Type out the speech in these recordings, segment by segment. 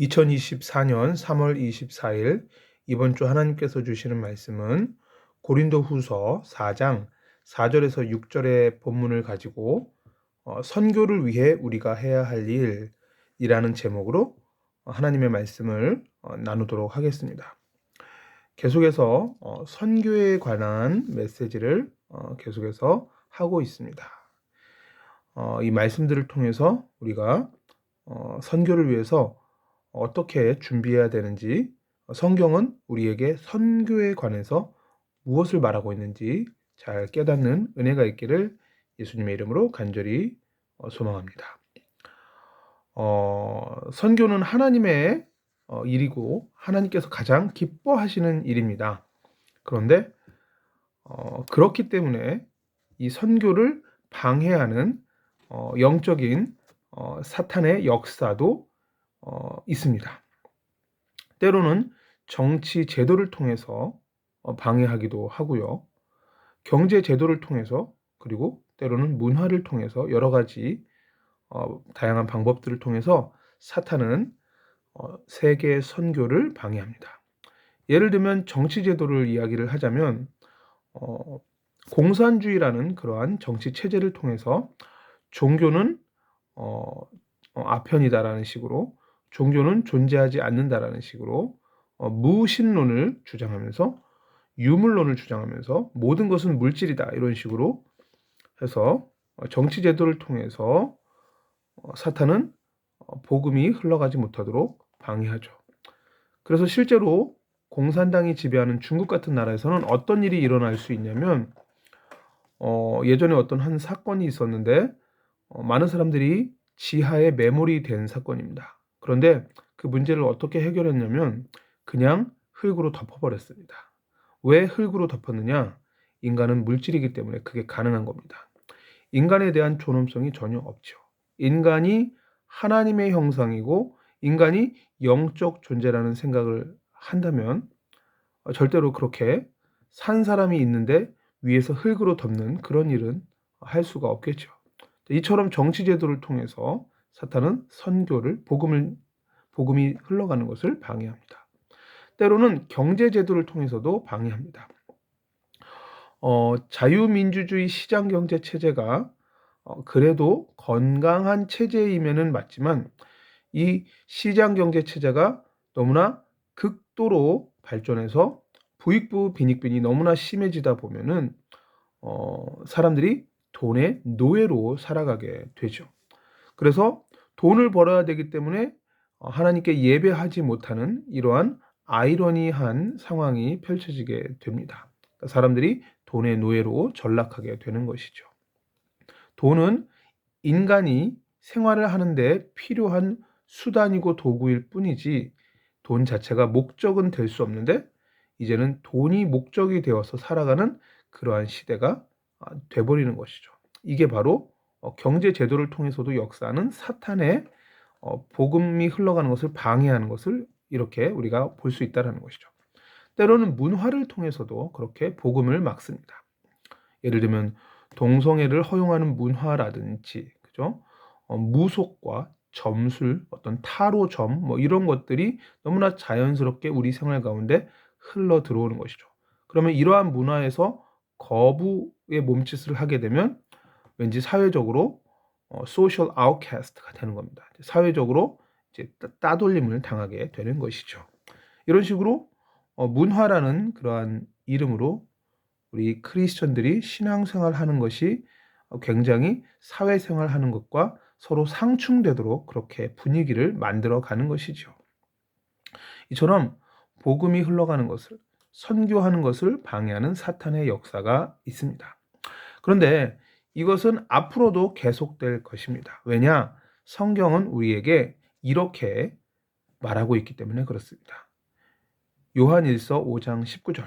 2024년 3월 24일 이번 주 하나님께서 주시는 말씀은 고린도 후서 4장 4절에서 6절의 본문을 가지고 어, 선교를 위해 우리가 해야 할 일이라는 제목으로 하나님의 말씀을 어, 나누도록 하겠습니다. 계속해서 어, 선교에 관한 메시지를 계속해서 하고 있습니다. 이 말씀들을 통해서 우리가 선교를 위해서 어떻게 준비해야 되는지 성경은 우리에게 선교에 관해서 무엇을 말하고 있는지 잘 깨닫는 은혜가 있기를 예수님의 이름으로 간절히 어, 소망합니다. 어, 선교는 하나님의 어, 일이고 하나님께서 가장 기뻐하시는 일입니다. 그런데 어, 그렇기 때문에 이 선교를 방해하는 어, 영적인 어, 사탄의 역사도 어, 있습니다. 때로는 정치 제도를 통해서 어, 방해하기도 하고요. 경제 제도를 통해서 그리고 때로는 문화를 통해서 여러 가지 어, 다양한 방법들을 통해서 사탄은 어, 세계 선교를 방해합니다. 예를 들면 정치 제도를 이야기를 하자면 어, 공산주의라는 그러한 정치 체제를 통해서 종교는 어, 어, 아편이다라는 식으로 종교는 존재하지 않는다라는 식으로 어, 무신론을 주장하면서 유물론을 주장하면서 모든 것은 물질이다 이런 식으로 해서 어, 정치 제도를 통해서 어, 사탄은 어, 복음이 흘러가지 못하도록 방해하죠. 그래서 실제로 공산당이 지배하는 중국 같은 나라에서는 어떤 일이 일어날 수 있냐면 어, 예전에 어떤 한 사건이 있었는데 어, 많은 사람들이 지하에 매몰이 된 사건입니다. 그런데 그 문제를 어떻게 해결했냐면 그냥 흙으로 덮어버렸습니다. 왜 흙으로 덮었느냐? 인간은 물질이기 때문에 그게 가능한 겁니다. 인간에 대한 존엄성이 전혀 없죠. 인간이 하나님의 형상이고 인간이 영적 존재라는 생각을 한다면 절대로 그렇게 산 사람이 있는데 위에서 흙으로 덮는 그런 일은 할 수가 없겠죠. 이처럼 정치 제도를 통해서 사탄은 선교를 복음을 복음이 흘러가는 것을 방해합니다. 때로는 경제 제도를 통해서도 방해합니다. 어, 자유민주주의 시장 경제 체제가 어, 그래도 건강한 체제임에는 맞지만 이 시장 경제 체제가 너무나 극도로 발전해서 부익부 빈익빈이 너무나 심해지다 보면은 어, 사람들이 돈의 노예로 살아가게 되죠. 그래서 돈을 벌어야 되기 때문에 어, 하나님께 예배하지 못하는 이러한 아이러니한 상황이 펼쳐지게 됩니다. 그러니까 사람들이 돈의 노예로 전락하게 되는 것이죠. 돈은 인간이 생활을 하는데 필요한 수단이고 도구일 뿐이지 돈 자체가 목적은 될 수 없는데 이제는 돈이 목적이 되어서 살아가는 그러한 시대가 아, 돼버리는 것이죠. 이게 바로 어, 경제 제도를 통해서도 역사하는 사탄의 어, 복음이 흘러가는 것을 방해하는 것을 이렇게 우리가 볼 수 있다는 것이죠. 때로는 문화를 통해서도 그렇게 복음을 막습니다. 예를 들면 동성애를 허용하는 문화라든지 그죠? 어, 무속과 점술, 어떤 타로점 뭐 이런 것들이 너무나 자연스럽게 우리 생활 가운데 흘러 들어오는 것이죠. 그러면 이러한 문화에서 거부의 몸짓을 하게 되면 왠지 사회적으로 어, social outcast가 되는 겁니다. 사회적으로 이제 따돌림을 당하게 되는 것이죠. 이런 식으로 어, 문화라는 그러한 이름으로 우리 크리스천들이 신앙생활 하는 것이 굉장히 사회생활 하는 것과 서로 상충되도록 그렇게 분위기를 만들어 가는 것이죠. 이처럼 복음이 흘러가는 것을 선교하는 것을 방해하는 사탄의 역사가 있습니다. 그런데 이것은 앞으로도 계속될 것입니다. 왜냐? 성경은 우리에게 이렇게 말하고 있기 때문에 그렇습니다. 요한 1서 5장 19절.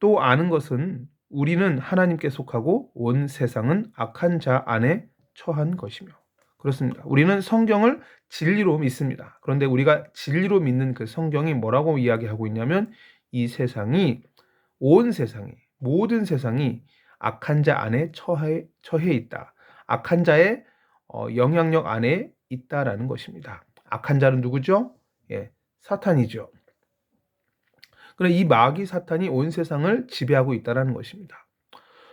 또 아는 것은 우리는 하나님께 속하고 온 세상은 악한 자 안에 처한 것이며. 그렇습니다. 우리는 성경을 진리로 믿습니다. 그런데 우리가 진리로 믿는 그 성경이 뭐라고 이야기하고 있냐면 이 세상이 온 세상이 모든 세상이 악한 자 안에 처해, 처해 있다. 악한 자의 어, 영향력 안에 있다라는 것입니다. 악한 자는 누구죠? 예, 사탄이죠. 그래 이 마귀 사탄이 온 세상을 지배하고 있다라는 것입니다.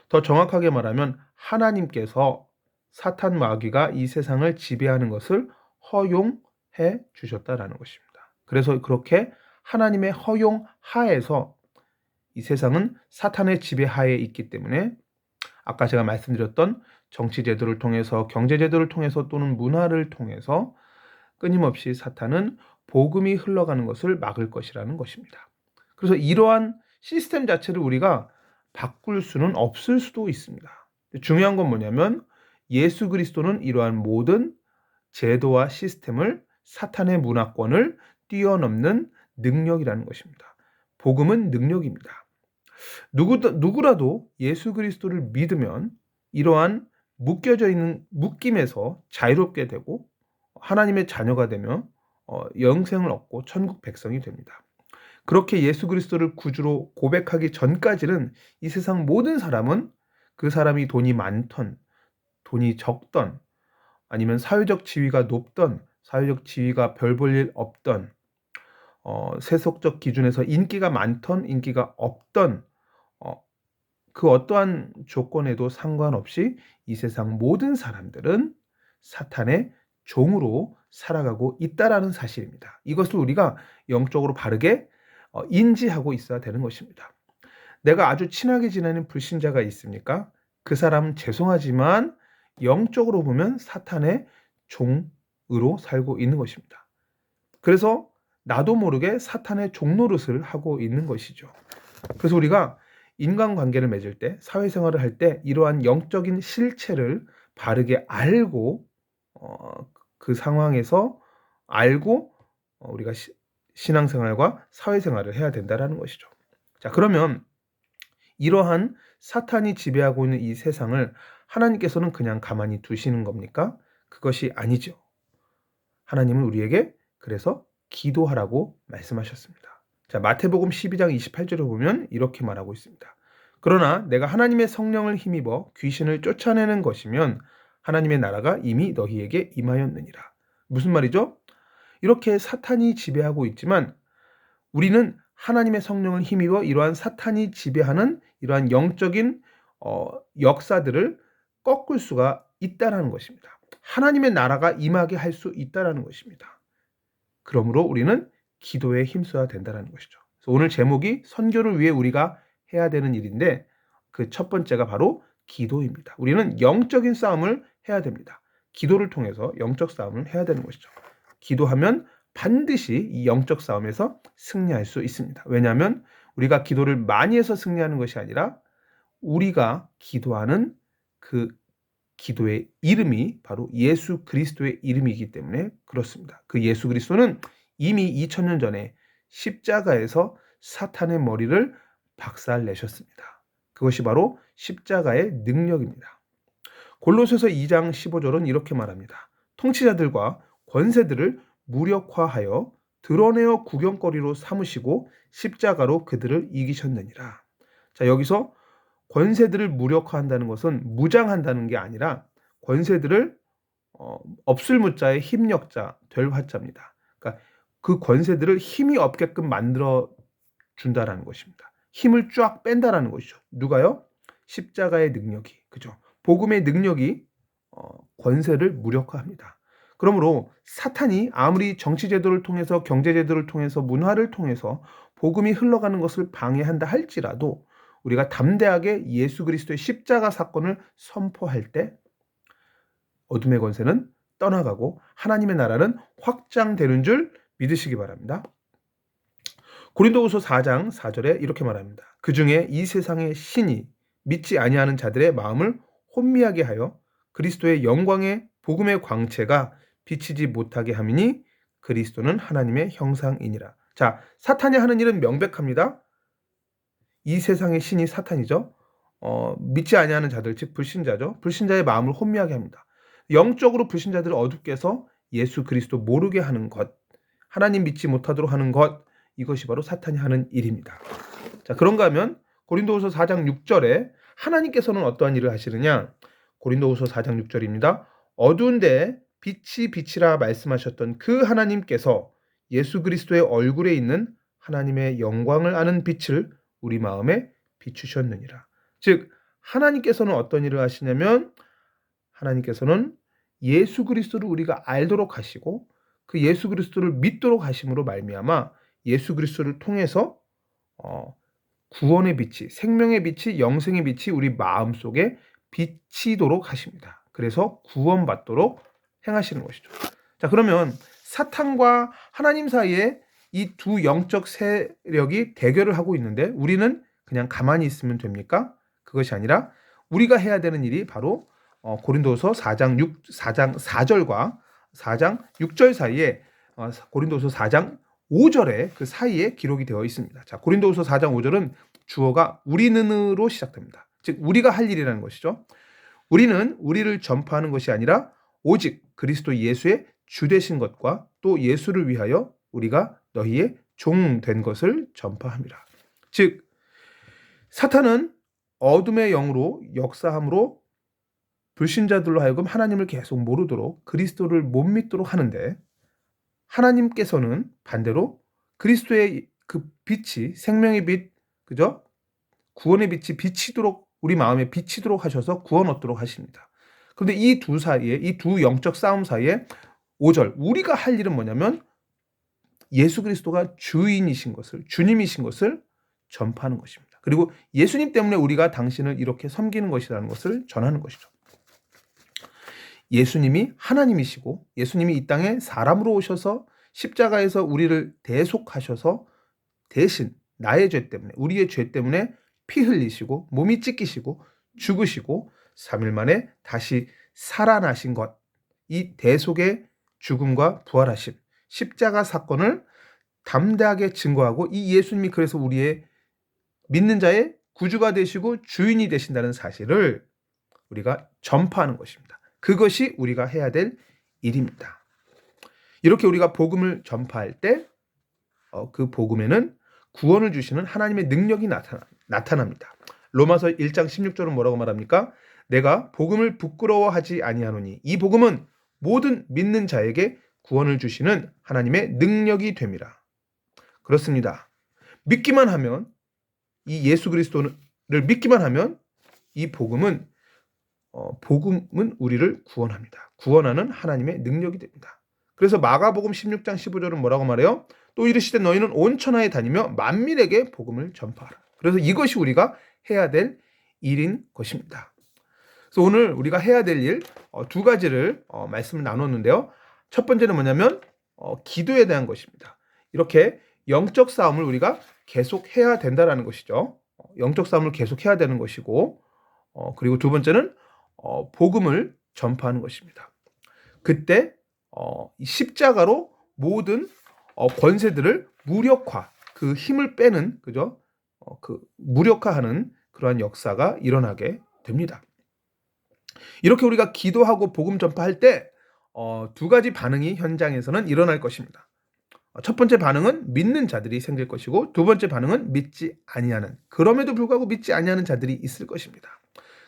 더 정확하게 말하면 하나님께서 사탄 마귀가 이 세상을 지배하는 것을 허용해 주셨다라는 것입니다. 그래서 그렇게 하나님의 허용 하에서 이 세상은 사탄의 지배 하에 있기 때문에 아까 제가 말씀드렸던 정치 제도를 통해서 경제 제도를 통해서 또는 문화를 통해서 끊임없이 사탄은 복음이 흘러가는 것을 막을 것이라는 것입니다. 그래서 이러한 시스템 자체를 우리가 바꿀 수는 없을 수도 있습니다. 중요한 건 뭐냐면 예수 그리스도는 이러한 모든 제도와 시스템을 사탄의 문화권을 뛰어넘는 능력이라는 것입니다. 복음은 능력입니다. 누구, 누구라도 예수 그리스도를 믿으면 이러한 묶여져 있는 묶임에서 자유롭게 되고 하나님의 자녀가 되며 어, 영생을 얻고 천국 백성이 됩니다. 그렇게 예수 그리스도를 구주로 고백하기 전까지는 이 세상 모든 사람은 그 사람이 돈이 많던, 돈이 적던, 아니면 사회적 지위가 높던, 사회적 지위가 별 볼 일 없던, 어, 세속적 기준에서 인기가 많던, 인기가 없던, 어, 그 어떠한 조건에도 상관없이 이 세상 모든 사람들은 사탄의 종으로 살아가고 있다라는 사실입니다. 이것을 우리가 영적으로 바르게 어, 인지하고 있어야 되는 것입니다. 내가 아주 친하게 지내는 불신자가 있습니까? 그 사람은 죄송하지만 영적으로 보면 사탄의 종으로 살고 있는 것입니다. 그래서 나도 모르게 사탄의 종노릇을 하고 있는 것이죠. 그래서 우리가 인간관계를 맺을 때, 사회생활을 할 때 이러한 영적인 실체를 바르게 알고 어, 그 상황에서 알고 어, 우리가 시, 신앙생활과 사회생활을 해야 된다라는 것이죠. 자, 그러면 이러한 사탄이 지배하고 있는 이 세상을 하나님께서는 그냥 가만히 두시는 겁니까? 그것이 아니죠. 하나님은 우리에게 그래서 기도하라고 말씀하셨습니다. 자, 마태복음 12장 28절을 보면 이렇게 말하고 있습니다. 그러나 내가 하나님의 성령을 힘입어 귀신을 쫓아내는 것이면 하나님의 나라가 이미 너희에게 임하였느니라. 무슨 말이죠? 이렇게 사탄이 지배하고 있지만 우리는 하나님의 성령을 힘입어 이러한 사탄이 지배하는 이러한 영적인 어, 역사들을 꺾을 수가 있다라는 것입니다. 하나님의 나라가 임하게 할 수 있다라는 것입니다. 그러므로 우리는 기도에 힘써야 된다는 것이죠. 오늘 제목이 선교를 위해 우리가 해야 되는 일인데 그 첫 번째가 바로 기도입니다. 우리는 영적인 싸움을 해야 됩니다. 기도를 통해서 영적 싸움을 해야 되는 것이죠. 기도하면 반드시 이 영적 싸움에서 승리할 수 있습니다. 왜냐하면 우리가 기도를 많이 해서 승리하는 것이 아니라 우리가 기도하는 그 기도의 이름이 바로 예수 그리스도의 이름이기 때문에 그렇습니다. 그 예수 그리스도는 이미 2000년 전에 십자가에서 사탄의 머리를 박살 내셨습니다. 그것이 바로 십자가의 능력입니다. 골로새서 2장 15절은 이렇게 말합니다. 통치자들과 권세들을 무력화하여 드러내어 구경거리로 삼으시고 십자가로 그들을 이기셨느니라. 자, 여기서 권세들을 무력화한다는 것은 무장한다는 게 아니라 권세들을 어, 없을 무자의 힘력자 될 화자입니다. 그러니까 그 권세들을 힘이 없게끔 만들어 준다라는 것입니다. 힘을 쫙 뺀다라는 것이죠. 누가요? 십자가의 능력이 그죠? 복음의 능력이 어, 권세를 무력화합니다. 그러므로 사탄이 아무리 정치 제도를 통해서 경제 제도를 통해서 문화를 통해서 복음이 흘러가는 것을 방해한다 할지라도 우리가 담대하게 예수 그리스도의 십자가 사건을 선포할 때 어둠의 권세는 떠나가고 하나님의 나라는 확장되는 줄 믿으시기 바랍니다. 고린도후서 4장 4절에 이렇게 말합니다. 그 중에 이 세상의 신이 믿지 아니하는 자들의 마음을 혼미하게 하여 그리스도의 영광의 복음의 광채가 비치지 못하게 함이니 그리스도는 하나님의 형상이니라. 자, 사탄이 하는 일은 명백합니다. 이 세상의 신이 사탄이죠. 어, 믿지 아니하는 자들, 즉 불신자죠. 불신자의 마음을 혼미하게 합니다. 영적으로 불신자들을 어둡게 해서 예수 그리스도 모르게 하는 것, 하나님 믿지 못하도록 하는 것, 이것이 바로 사탄이 하는 일입니다. 자, 그런가 하면 고린도후서 4장 6절에 하나님께서는 어떠한 일을 하시느냐? 고린도후서 4장 6절입니다. 어두운데 빛이 빛이라 말씀하셨던 그 하나님께서 예수 그리스도의 얼굴에 있는 하나님의 영광을 아는 빛을 우리 마음에 비추셨느니라. 즉 하나님께서는 어떤 일을 하시냐면 하나님께서는 예수 그리스도를 우리가 알도록 하시고 그 예수 그리스도를 믿도록 하심으로 말미암아 예수 그리스도를 통해서 어, 구원의 빛이 생명의 빛이 영생의 빛이 우리 마음 속에 비치도록 하십니다. 그래서 구원받도록 행하시는 것이죠. 자 그러면 사탄과 하나님 사이에 이 두 영적 세력이 대결을 하고 있는데 우리는 그냥 가만히 있으면 됩니까? 그것이 아니라 우리가 해야 되는 일이 바로 어, 고린도서 4장 6 4장 4절과 4장 6절 사이에 어, 고린도서 4장 5절에 그 사이에 기록이 되어 있습니다. 자, 고린도서 4장 5절은 주어가 우리는으로 시작됩니다. 즉 우리가 할 일이라는 것이죠. 우리는 우리를 전파하는 것이 아니라 오직 그리스도 예수의 주 되신 것과 또 예수를 위하여 우리가 너희의 종 된 것을 전파함이라. 즉 사탄은 어둠의 영으로 역사함으로 불신자들로 하여금 하나님을 계속 모르도록 그리스도를 못 믿도록 하는데 하나님께서는 반대로 그리스도의 그 빛이 생명의 빛 그죠? 구원의 빛이 비치도록 우리 마음에 비치도록 하셔서 구원 얻도록 하십니다. 그런데 이 두 사이에 이 두 영적 싸움 사이에 5절 우리가 할 일은 뭐냐면 예수 그리스도가 주인이신 것을 주님이신 것을 전파하는 것입니다. 그리고 예수님 때문에 우리가 당신을 이렇게 섬기는 것이라는 것을 전하는 것이죠. 예수님이 하나님이시고 예수님이 이 땅에 사람으로 오셔서 십자가에서 우리를 대속하셔서 대신 나의 죄 때문에 우리의 죄 때문에 피 흘리시고 몸이 찢기시고 죽으시고 3일 만에 다시 살아나신 것. 이 대속의 죽음과 부활하심, 십자가 사건을 담대하게 증거하고 이 예수님이 그래서 우리의 믿는 자의 구주가 되시고 주인이 되신다는 사실을 우리가 전파하는 것입니다. 그것이 우리가 해야 될 일입니다. 이렇게 우리가 복음을 전파할 때 그 복음에는 구원을 주시는 하나님의 능력이 나타나, 나타납니다. 로마서 1장 16절은 뭐라고 말합니까? 내가 복음을 부끄러워하지 아니하노니 이 복음은 모든 믿는 자에게 구원을 주시는 하나님의 능력이 됨이라. 그렇습니다. 믿기만 하면 이 예수 그리스도를 믿기만 하면 이 복음은 어, 복음은 우리를 구원합니다. 구원하는 하나님의 능력이 됩니다. 그래서 마가복음 16장 15절은 뭐라고 말해요? 또 이르시되 너희는 온 천하에 다니며 만민에게 복음을 전파하라. 그래서 이것이 우리가 해야 될 일인 것입니다. 그래서 오늘 우리가 해야 될 일두 어, 가지를 어, 말씀을 나눴는데요. 첫 번째는 뭐냐면 어, 기도에 대한 것입니다. 이렇게 영적 싸움을 우리가 계속 해야 된다라는 것이죠. 영적 싸움을 계속 해야 되는 것이고 그리고 두 번째는 복음을 전파하는 것입니다. 그때 십자가로 모든 권세들을 무력화, 그 힘을 빼는 그죠? 그 무력화하는 그러한 역사가 일어나게 됩니다. 이렇게 우리가 기도하고 복음 전파할 때 어, 두 가지 반응이 현장에서는 일어날 것입니다. 어, 첫 번째 반응은 믿는 자들이 생길 것이고 두 번째 반응은 믿지 아니하는 그럼에도 불구하고 믿지 아니하는 자들이 있을 것입니다.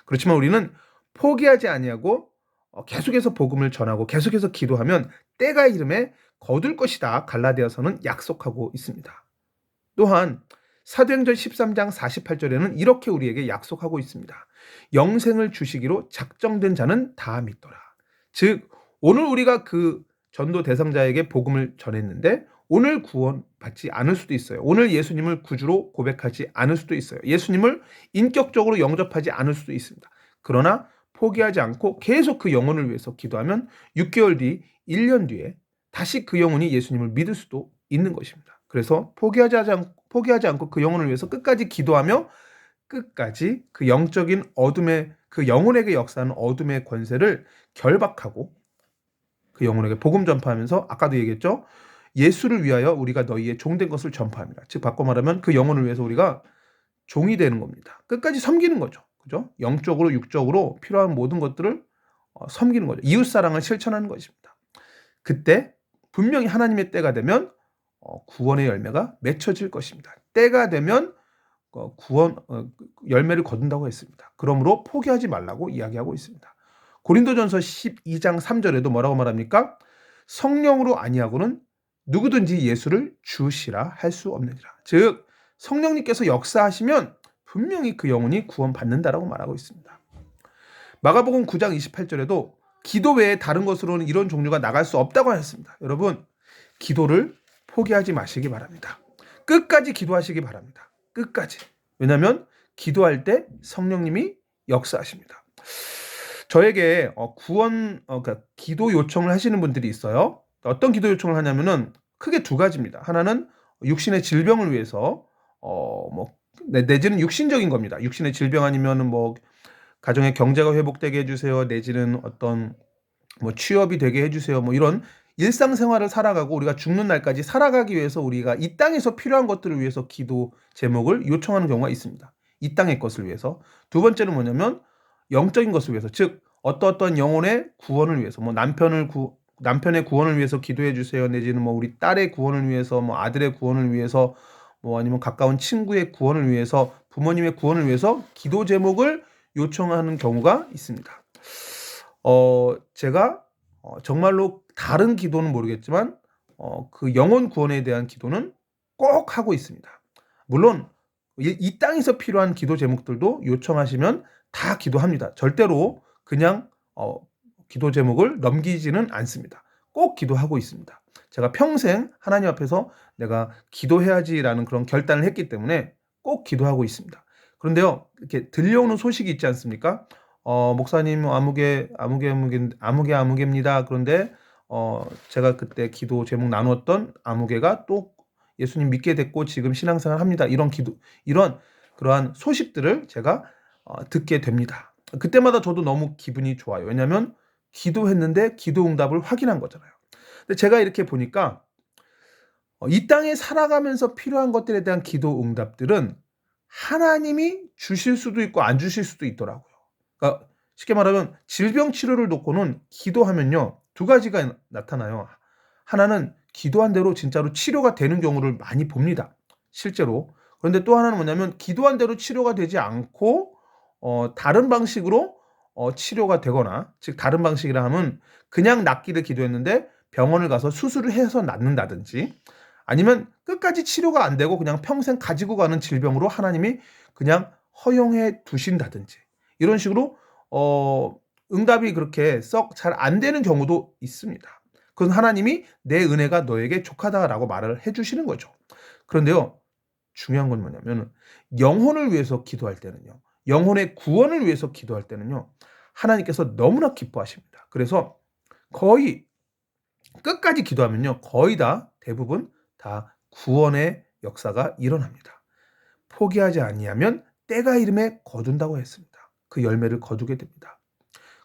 그렇지만 우리는 포기하지 아니하고 어, 계속해서 복음을 전하고 계속해서 기도하면 때가 이름에 거둘 것이다. 갈라디아서는 약속하고 있습니다. 또한 사도행전 13장 48절에는 이렇게 우리에게 약속하고 있습니다. 영생을 주시기로 작정된 자는 다 믿더라. 즉 오늘 우리가 그 전도 대상자에게 복음을 전했는데 오늘 구원받지 않을 수도 있어요. 오늘 예수님을 구주로 고백하지 않을 수도 있어요. 예수님을 인격적으로 영접하지 않을 수도 있습니다. 그러나 포기하지 않고 계속 그 영혼을 위해서 기도하면 6개월 뒤, 1년 뒤에 다시 그 영혼이 예수님을 믿을 수도 있는 것입니다. 그래서 포기하지, 않, 포기하지 않고 그 영혼을 위해서 끝까지 기도하며 끝까지 그 영적인 어둠의 그 영혼에게 역사하는 어둠의 권세를 결박하고 그 영혼에게 복음 전파하면서 아까도 얘기했죠. 예수를 위하여 우리가 너희의 종된 것을 전파합니다. 즉 바꿔 말하면 그 영혼을 위해서 우리가 종이 되는 겁니다. 끝까지 섬기는 거죠. 그죠? 영적으로 육적으로 필요한 모든 것들을 어, 섬기는 거죠. 이웃 사랑을 실천하는 것입니다. 그때 분명히 하나님의 때가 되면 어, 구원의 열매가 맺혀질 것입니다. 때가 되면 어, 구원 어, 열매를 거둔다고 했습니다. 그러므로 포기하지 말라고 이야기하고 있습니다. 고린도전서 12장 3절에도 뭐라고 말합니까? 성령으로 아니하고는 누구든지 예수를 주시라 할 수 없느니라. 즉 성령님께서 역사하시면 분명히 그 영혼이 구원받는다라고 말하고 있습니다. 마가복음 9장 28절에도 기도 외에 다른 것으로는 이런 종류가 나갈 수 없다고 하였습니다. 여러분, 기도를 포기하지 마시기 바랍니다. 끝까지 기도하시기 바랍니다. 끝까지. 왜냐하면 기도할 때 성령님이 역사하십니다. 저에게 어, 구원, 어, 그러니까 기도 요청을 하시는 분들이 있어요. 어떤 기도 요청을 하냐면은 크게 두 가지입니다. 하나는 육신의 질병을 위해서 어, 뭐 내지는 육신적인 겁니다. 육신의 질병 아니면은 뭐 가정의 경제가 회복되게 해주세요. 내지는 어떤 뭐 취업이 되게 해주세요. 뭐 이런 일상생활을 살아가고 우리가 죽는 날까지 살아가기 위해서 우리가 이 땅에서 필요한 것들을 위해서 기도 제목을 요청하는 경우가 있습니다. 이 땅의 것을 위해서. 두 번째는 뭐냐면 영적인 것을 위해서. 즉 어떠어떤 영혼의 구원을 위해서 뭐 남편을 구 남편의 구원을 위해서 기도해 주세요. 내지는 뭐 우리 딸의 구원을 위해서 뭐 아들의 구원을 위해서 뭐 아니면 가까운 친구의 구원을 위해서 부모님의 구원을 위해서 기도 제목을 요청하는 경우가 있습니다. 어, 제가 어, 정말로 다른 기도는 모르겠지만 어, 그 영혼 구원에 대한 기도는 꼭 하고 있습니다. 물론 이, 이 땅에서 필요한 기도 제목들도 요청하시면 다 기도합니다. 절대로 그냥 어, 기도 제목을 넘기지는 않습니다. 꼭 기도하고 있습니다. 제가 평생 하나님 앞에서 내가 기도해야지라는 그런 결단을 했기 때문에 꼭 기도하고 있습니다. 그런데요, 이렇게 들려오는 소식이 있지 않습니까? 어, 목사님 아무개 아무개 아무개 아무개 아무개입니다. 그런데 어, 제가 그때 기도 제목 나누었던 아무개가 또 예수님 믿게 됐고 지금 신앙생활 합니다. 이런 기도 이런 그러한 소식들을 제가 어, 듣게 됩니다. 그때마다 저도 너무 기분이 좋아요. 왜냐하면 기도했는데 기도 응답을 확인한 거잖아요. 근데 제가 이렇게 보니까 어, 이 땅에 살아가면서 필요한 것들에 대한 기도 응답들은 하나님이 주실 수도 있고 안 주실 수도 있더라고요. 그러니까 쉽게 말하면 질병 치료를 놓고는 기도하면요 두 가지가 나타나요. 하나는 기도한 대로 진짜로 치료가 되는 경우를 많이 봅니다. 실제로. 그런데 또 하나는 뭐냐면 기도한 대로 치료가 되지 않고 어, 다른 방식으로 어, 치료가 되거나 즉 다른 방식이라 하면 그냥 낫기를 기도했는데 병원을 가서 수술을 해서 낫는다든지 아니면 끝까지 치료가 안 되고 그냥 평생 가지고 가는 질병으로 하나님이 그냥 허용해 두신다든지 이런 식으로 어, 응답이 그렇게 썩 잘 안 되는 경우도 있습니다. 그건 하나님이 내 은혜가 너에게 족하다라고 말을 해 주시는 거죠. 그런데요, 중요한 건 뭐냐면 영혼을 위해서 기도할 때는요, 영혼의 구원을 위해서 기도할 때는요, 하나님께서 너무나 기뻐하십니다. 그래서 거의 끝까지 기도하면요, 거의 다 대부분 다 구원의 역사가 일어납니다. 포기하지 아니하면 때가 이름에 거둔다고 했습니다. 그 열매를 거두게 됩니다.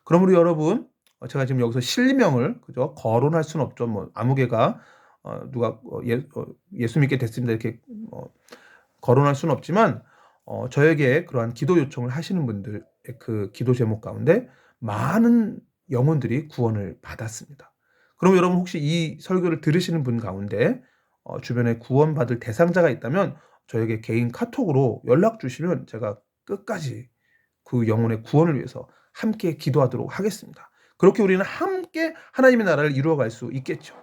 그러므로 여러분, 어, 제가 지금 여기서 실명을 그죠 거론할 수는 없죠. 뭐 아무개가 어, 누가 어, 예, 어, 예수 믿게 됐습니다 이렇게 어, 거론할 수는 없지만 어, 저에게 그러한 기도 요청을 하시는 분들의 그 기도 제목 가운데 많은 영혼들이 구원을 받았습니다. 그럼 여러분 혹시 이 설교를 들으시는 분 가운데 어, 주변에 구원받을 대상자가 있다면 저에게 개인 카톡으로 연락 주시면 제가 끝까지 그 영혼의 구원을 위해서 함께 기도하도록 하겠습니다. 그렇게 우리는 함께 하나님의 나라를 이루어갈 수 있겠죠.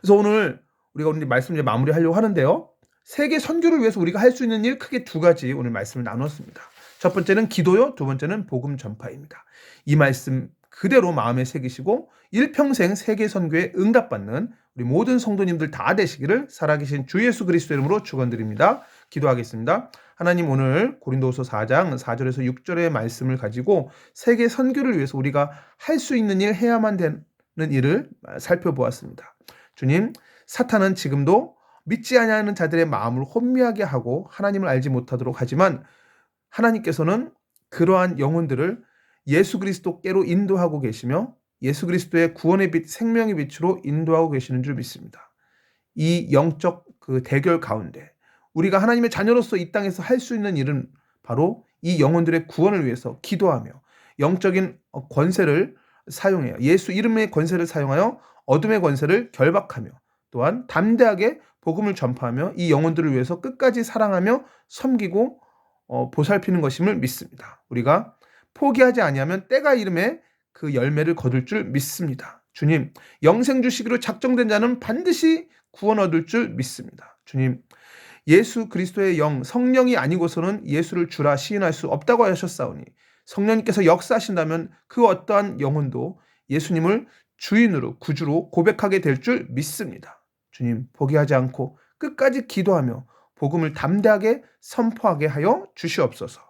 그래서 오늘 우리가 오늘 말씀 이제 마무리하려고 하는데요. 세계 선교를 위해서 우리가 할 수 있는 일 크게 두 가지 오늘 말씀을 나눴습니다. 첫 번째는 기도요, 두 번째는 복음 전파입니다. 이 말씀 그대로 마음에 새기시고 일평생 세계 선교에 응답받는 우리 모든 성도님들 다 되시기를 살아계신 주 예수 그리스도 이름으로 축원드립니다. 기도하겠습니다. 하나님 오늘 고린도후서 4장 4절에서 6절의 말씀을 가지고 세계 선교를 위해서 우리가 할 수 있는 일 해야만 되는 일을 살펴보았습니다. 주님, 사탄은 지금도 믿지 아니하는 자들의 마음을 혼미하게 하고 하나님을 알지 못하도록 하지만 하나님께서는 그러한 영혼들을 예수 그리스도께로 인도하고 계시며 예수 그리스도의 구원의 빛, 생명의 빛으로 인도하고 계시는 줄 믿습니다. 이 영적 그 대결 가운데 우리가 하나님의 자녀로서 이 땅에서 할 수 있는 일은 바로 이 영혼들의 구원을 위해서 기도하며 영적인 권세를 사용해요. 예수 이름의 권세를 사용하여 어둠의 권세를 결박하며 또한 담대하게 복음을 전파하며 이 영혼들을 위해서 끝까지 사랑하며 섬기고 어, 보살피는 것임을 믿습니다. 우리가 포기하지 아니하면 때가 이름에 그 열매를 거둘 줄 믿습니다. 주님, 영생 주시기로 작정된 자는 반드시 구원 얻을 줄 믿습니다. 주님, 예수 그리스도의 영, 성령이 아니고서는 예수를 주라 시인할 수 없다고 하셨사오니 성령님께서 역사하신다면 그 어떠한 영혼도 예수님을 주인으로 구주로 고백하게 될 줄 믿습니다. 주님, 포기하지 않고 끝까지 기도하며 복음을 담대하게 선포하게 하여 주시옵소서.